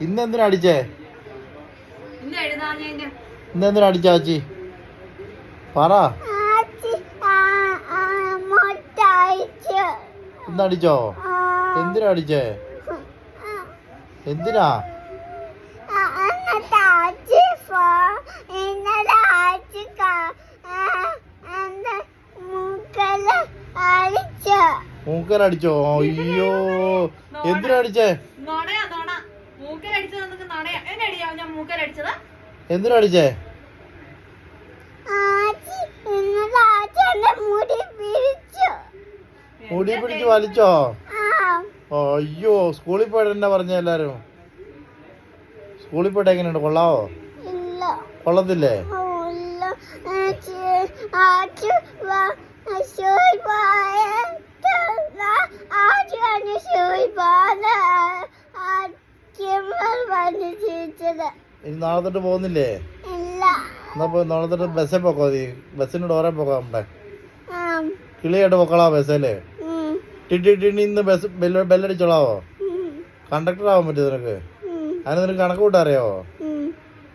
ഇന്ന് എന്തിനാ അടിച്ചേ? ഇന്ന് എന്തിനാ അടിച്ച ആച്ചി പറ ഇന്ന് അടിച്ചോ? എന്തിനാ അടിച്ചേ? എന്തിനാ? മൂക്കലടിച്ചോ അയ്യോ. എന്തിനാ അടിച്ചേ? നുണയാ നുണ. മൂക്കലടിച്ചത് നമുക്ക് ഞാൻ മൂക്കലടിച്ചത് മുടി പിരിച്ചു മുടി പിടിച്ച് വലിച്ചോ? അയ്യോ സ്കൂളിൽ പോയിട്ട് എന്നാ പറഞ്ഞ എല്ലാരും? സ്കൂളിൽ പോയിട്ട് എങ്ങനെയുണ്ട്? കൊള്ളാവോ? കൊള്ളത്തില്ലേ? ഇനി നാളെ തൊട്ട് പോകുന്നില്ലേ? ഇല്ല. എന്നാ പോയി നാളെ തൊട്ട് ബസ്സിൽ പോക്കോ നീ? ബസ്സിന് ഡോറെ പോക്കാം നമ്മുടെ? കിളിയായിട്ട് പൊക്കളാ ബസ്സല്ലേ ടിട്ടി ടിട്ടി ഇന്ന് ബസ് ബെല്ല ബെല്ലടിച്ചോളാവോ? കണ്ടക്ടർ ആവാൻ പറ്റും നിനക്ക്? അതിന് നിനക്ക് കണക്ക് കൂട്ടാ അറിയാവോ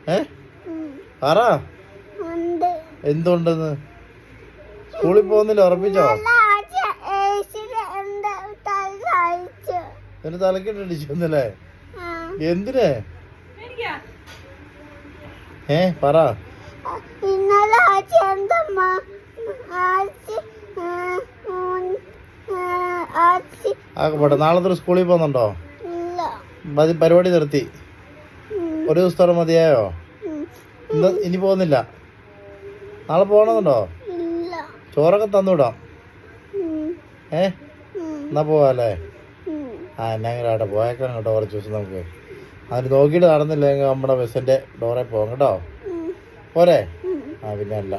ഏ? പറ എന്തുണ്ടെന്ന്? സ്കൂളിൽ പോകുന്നില്ല? ഉറപ്പിച്ചോ? നിന്റെ തലക്കിട്ട് അടിച്ചൊന്നല്ലേ ആ. എന്തിന്? ഏ പറ. ഇന്നലെ ആച്ചി എന്തമ്മ? ആച്ചി ആ, ഉം, ആ, ആച്ചി. ആക്കെ പോട്ടെ. നാളെ തൊട്ട് സ്കൂളിൽ പോകുന്നുണ്ടോ? മതി പരിപാടി നിർത്തി. ഒരു ദിവസത്തോടെ മതിയായോ? ഇന്ന് ഇനി പോകുന്നില്ല. നാളെ പോകണമെന്നുണ്ടോ? ചോറൊക്കെ തന്നുവിടാം. ഏ? എന്നാ പോവാല്ലേ? ആ എന്നാ അങ്ങനെ ആട്ടെ പോയേക്കാം കേട്ടോ കുറച്ച് ദിവസം നമുക്ക്. അതിന് നോക്കിയിട്ട് നടന്നില്ലെങ്കിൽ നമ്മുടെ ബസ്സിന്റെ ഡോറെ പോകും കേട്ടോ. പോരെ? ആ പിന്നെ അല്ല.